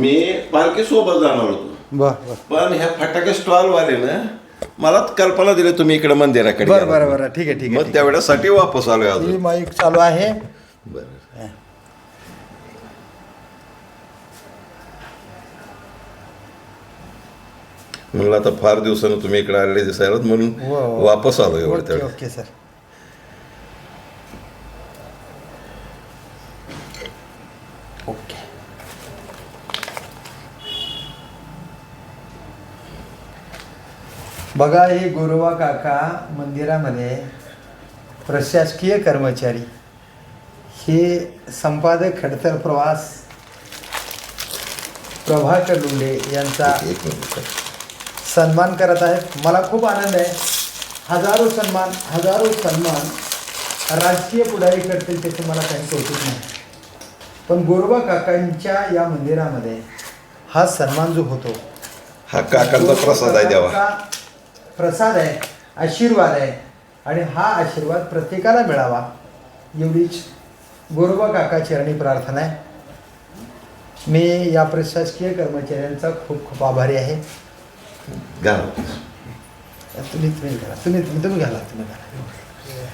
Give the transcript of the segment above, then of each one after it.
मी पालखी सोबत जाणार होतो. बर बर पण ह्या फटाके स्टॉल वाले ना मला कल्पना दिली तुम्ही इकडे मंदिराकडे बर या. बरं बरं. ठीक आहे ठीक आहे मग त्यावेळेसाठी वापस आलोय ही अजून माईक चालू आहे. बरं. म्हणलं आता फार दिवसानं तुम्ही इकडे आलेले दिसायला म्हणून हो, हो. वापस आलो एवढं ओके सर. बघा हे गुरुवा काका मंदिरामध्ये प्रशासकीय कर्मचारी. हे संपादक खडतर प्रवास प्रभाकर लुंडे यांचा सन्मान करत आहेत. मला खूप आनंद आहे. हजारो सन्मान हजारो सन्मान राजकीय पुढारी करतील त्याचे मला काही कौतुक नाही. पण गोरबा काकांच्या या मंदिरामध्ये हा सन्मान जो होतो हा काकांचा प्रसाद आहे देवा. प्रसाद आहे आशीर्वाद आहे. आणि हा आशीर्वाद प्रत्येकाला मिळावा. एवढीच गोरोबा काका चरणी प्रार्थना आहे. मी या प्रशासकीय कर्मचाऱ्यांचा खूप खूप आभारी आहे. घाला. तुम्ही तुम्ही घाला तुम्ही तुम्ही तुम्ही घाला तुम्ही घाला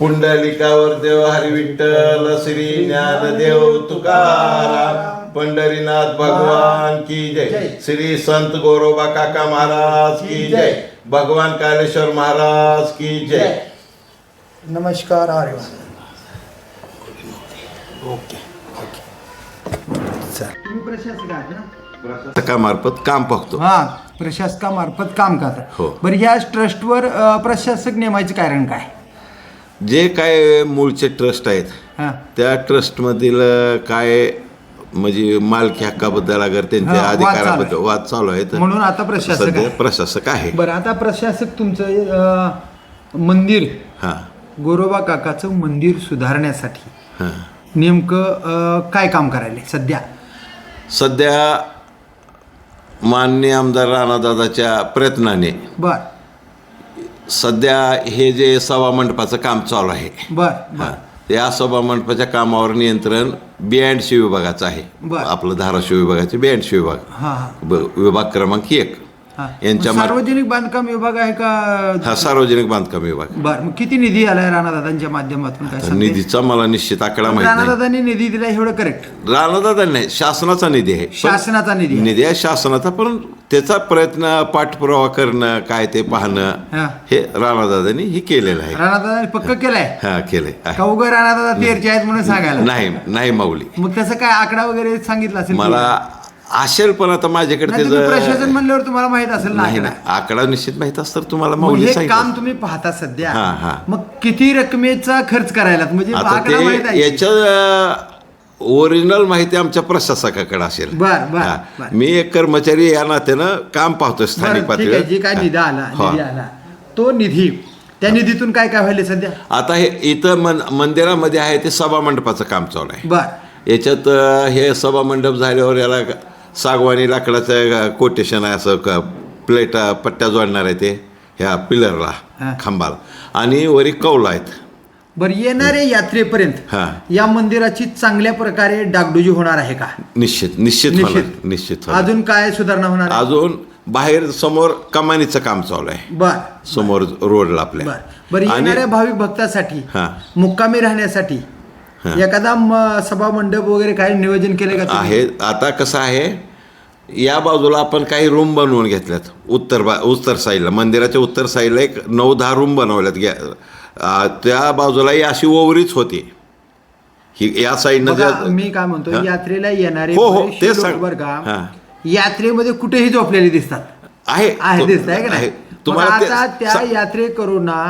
पुंडलिकावर देव हरी विठ्ठल श्री ज्ञानदेव तुकाराम पंढरीनाथ भगवान की जय. श्री संत गोरोबा काका महाराज की जय. भगवान कालेश्वर महाराज की जय. नमस्कार प्रशासकामार्फत काम पाहतो. हा प्रशासकामार्फत काम करतात हो. बरं ह्या ट्रस्टवर अ, प्रशासक नेमायचे कारण काय? जे काय मूळचे ट्रस्ट आहेत हा. त्या ट्रस्टमधील काय म्हणजे मालकी हक्काबद्दल अगर त्यांच्या हा, वाद चालू आहे. अधिकाराबद्दल वाद चालू आहेत म्हणून आता प्रशासक सध्या आहे. प्रशासक आहे. बरं आता प्रशासक तुमचं अ, मंदिर हा. गोरोबा काकाचं मंदिर सुधारण्यासाठी हा. नेमकं अ, काय काम करायले सध्या? सध्या माननीय आमदार राणादादाच्या प्रयत्नाने बर. सध्या हे जे सभा मंडपाचं काम चालू आहे. बर हा. या सभा मंडपाच्या कामावर नियंत्रण बिअँडसी विभागाचं आहे. बरं. आपलं धाराशिव विभागाचे बिअँडसी विभाग. हा हा. ब- विभाग क्रमांक एक. यांच्या सार्वजनिक बांधकाम विभाग आहे का? हा सार्वजनिक बांधकाम विभाग. बर मग किती निधी आलाय राणादादांच्या माध्यमातून काय सांगता? येईल? निधीचा मला निश्चित आकडा माहीत नाही. राणादादांनी निधी दिला एवढं करेक्ट राणादादा नाही शासनाचा निधी आहे. पण- शासनाचा निधी आहे. निधी आहे शासनाचा पण त्याचा प्रयत्न पाठपुरावा करणं काय ते पाहणं हा. हे राणादादांनी हे केलेलं आहे. राणादादांनी पक्क केलंय? हा केलंय. आहे. का उगा राणादादा तेरचे आहेत म्हणून सांगायला? नाही नाही माऊली. मग तसं काय आकडा वगैरे सांगितलं असेल मला असेल पण आता माझ्याकडे नाही, तुम्ही प्रशासन म्हणल्यावर तुम्हाला माहीत असेल ना नाही आकडा नाही. आकडा. निश्चित माहीत असतं तुम्हाला मग माऊली हे सांगितलं. काम तुम्ही पाहता सध्या. हा, हा. मग किती रकमेचा खर्च करायला म्हणजे आता आकडा माहीत ते आहे. याच्या ओरिजिनल माहिती आमच्या प्रशासकाकडे असेल. बर, बर, हा. बर. मी एक कर्मचारी या नात्यानं काम पाहतोय स्थानिक ठीक आहे जे काय पातळीवर निधी आला हा. निधी आला. तो निधी त्या निधीतून काय काय व्हायला सध्या? आता हे इथं मन मंदिरामध्ये आहे ते सभा मंडपाचं काम चालू आहे. बर. याच्यात अं, हे सभा मंडप झाल्यावर याला सागवानी लाकडाचं कोटेशन आहे असं क- प्लेट अं, पट्ट्या जोडणार आहे ते ह्या पिलरला. खांबाला आणि वरी कौल आहेत बर येणाऱ्या यात्रेपर्यंत हा. या मंदिराची चांगल्या प्रकारे डागडुजी होणार आहे का निश्चित निश्चित होणार निश्चित होणार अजून काय सुधारणा होणार आहे? अजून बाहेर समोर कमानीचं काम चालू आहे बर समोर रोडला बर आपल्या बर आणि येणाऱ्या भाविक भक्तासाठी हा. मुक्कामी राहण्यासाठी. एखादा म- सभा मंडप वगैरे काही नियोजन केले का तुम्ही? आहे आता कसं आहे या बाजूला आपण काही रूम बनवून घेतल्यात उत्तर बा उत्तर साईडला मंदिराच्या उत्तर साईडला एक नऊ दहा रूम बनवल्यात गे- त्या बाजूला ही अशी ओवरीच होती ही या साईडनं बघा, ज्या मी काय म्हणतो? यात्रेला येणारे हो, हो, बरेचसे तेच लोक सांग. बरं का हा. यात्रेमध्ये कुठेही झोपलेले दिसतात आहे आहे तो- दिसत आहे का आहे. नाही मग तुम्हाला ते- आता त्या सा- यात्रेकरूंना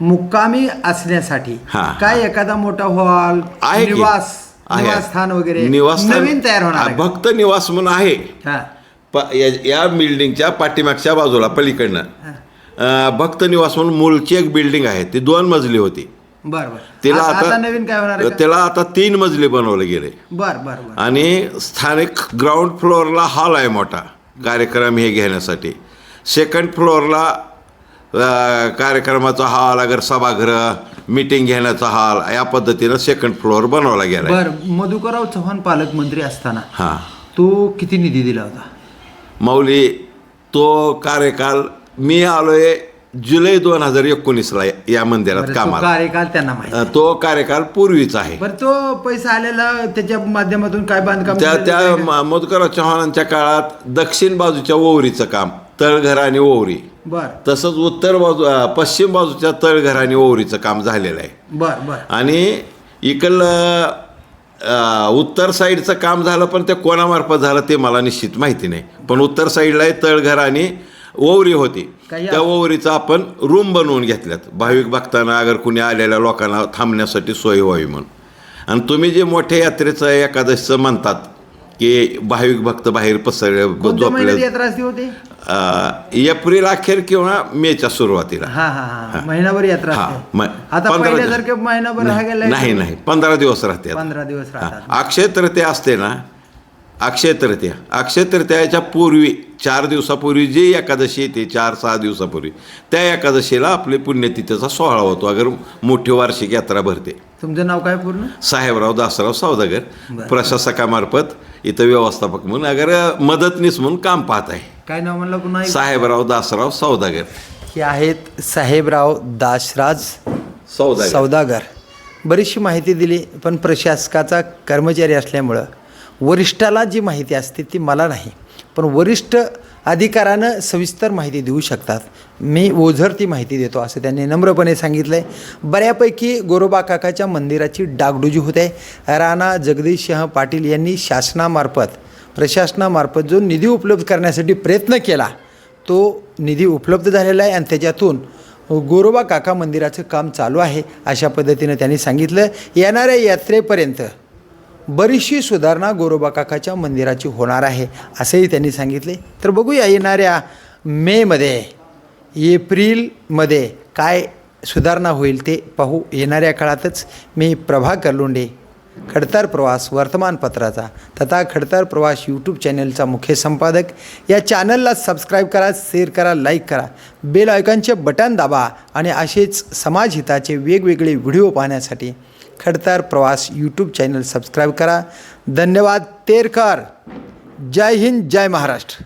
मुक्कामी असण्यासाठी हा, काय एखादा मोठा हॉल आहे की? निवास आहे. निवासस्थान वगैरे निवासस्थान- नवीन तयार होणार आहे? भक्त निवास म्हणून आहे. हा. प- या- या बिल्डिंगच्या पाठीमागच्या बाजूला पलीकडनं. अं, भक्त निवास म्हणून मूळची एक बिल्डिंग आहे. ती दोन मजली होती. बर बर. तिला आता आता नवीन काय होणार आहे का? त्याला आता तीन मजली बनवले गेले. बर बर बर. आणि स्थानिक ग्राउंड फ्लोअरला हॉल आहे मोठा. कार्यक्रम हे घेण्यासाठी. सेकंड फ्लोअरला कार्यक्रमाचा हॉल अगर सभागृह मीटिंग घेण्याचा हॉल या पद्धतीनं सेकंड फ्लोअर बनवला गेला बर मधुकरराव चव्हाण पालकमंत्री असताना हां. तो किती निधी दिला होता? माऊली तो कार्यकाल मी आलोय जुलै दोन हजार एकोणीसला या मंदिरात तो कामाला. कार्यकाल त्यांना माहिती अ, तो कार्यकाल पूर्वीचा आहे. बरं तो पैसा आलेला त्याच्या माध्यमातून काय बांधकाम त्या केलेलं त्या आहे का? म- मधुकरराव चव्हाणांच्या काळात दक्षिण बाजूच्या ओवरीचं काम. तळघर आणि ओवरी. बर. तसंच उत्तर बाजू अ, पश्चिम बाजूच्या तळघर आणि ओवरीचं काम झालेलं आहे. बर बर. आणि इकडलं अ, उत्तर साईडचं काम झालं पण ते कोणामार्फत झालं ते मला निश्चित माहिती नाही. पण उत्तर साईडला तळघर आणि ओवरी होती. काही त्या ओवरीचा आपण रूम बनवून घेतल्यात. भाविक भक्तांना अगर कुणी आलेल्या लोकांना थांबण्यासाठी सोय व्हावी म्हणून. आणि तुम्ही जे मोठ्या यात्रेचं एकादशीचं म्हणतात की भाविक भक्त बाहेर पसर होती एप्रिल अखेर किंवा मेच्या सुरुवातीला. हा हा हा. महिनाभर यात्रा नाही नाही पंधरा दिवस राहते पंधरा दिवस अक्षय तृतीया असते ना? अक्षय तृतीया. अक्षय तृतीयाच्या पूर्वी चार दिवसापूर्वी जी एकादशी येते चार सहा दिवसापूर्वी. त्या एकादशीला आपली पुण्यतिथीचा सोहळा होतो. अगर मोठी वार्षिक यात्रा भरते. तुमचं नाव काय पूर्ण? साहेबराव दासराव सौदागर प्रशासकामार्फत इथं व्यवस्थापक म्हणून अगर मदतनीस म्हणून काम पाहत आहे. काय नाव म्हणलं पुन्हा? साहेबराव दासराव सौदागर हे आहेत साहेबराव दासराज सौदागर सौदागर बरीचशी माहिती दिली पण प्रशासकाचा कर्मचारी असल्यामुळं वरिष्ठाला जी माहिती असते ती मला नाही. पण वरिष्ठ अधिकारानं सविस्तर माहिती देऊ शकतात. मी ओझर ती माहिती देतो असं त्यांनी नम्रपणे सांगितलं आहे बऱ्यापैकी गोरोबा काकाच्या मंदिराची डागडुजी होत. आहे राणा जगदीशसिंह पाटील यांनी शासनामार्फत प्रशासनामार्फत जो निधी उपलब्ध करण्यासाठी प्रयत्न केला तो निधी उपलब्ध झालेला आहे आणि त्याच्यातून गोरोबा काका मंदिराचं काम चालू आहे अशा पद्धतीनं त्यांनी सांगितलं. येणाऱ्या यात्रेपर्यंत बरीचशी सुधारणा गोरोबा काकाच्या मंदिराची होणार आहे असंही त्यांनी सांगितले. तर बघूया येणाऱ्या मेमध्ये एप्रिलमध्ये काय सुधारणा होईल ते पाहू येणाऱ्या काळातच. मी प्रभाकर लोंढे खडतर प्रवास वर्तमानपत्राचा तथा खडतर प्रवास यूट्यूब चॅनलचा मुख्य संपादक. या चॅनलला सबस्क्राईब करा शेअर करा लाईक करा. बेल आयकॉनचे बटन दाबा आणि असेच समाजहिताचे वेगवेगळे व्हिडिओ पाहण्यासाठी खडतर प्रवास यूट्यूब चॅनल सबस्क्राईब करा। धन्यवाद तेरकर जय हिंद जय महाराष्ट्र।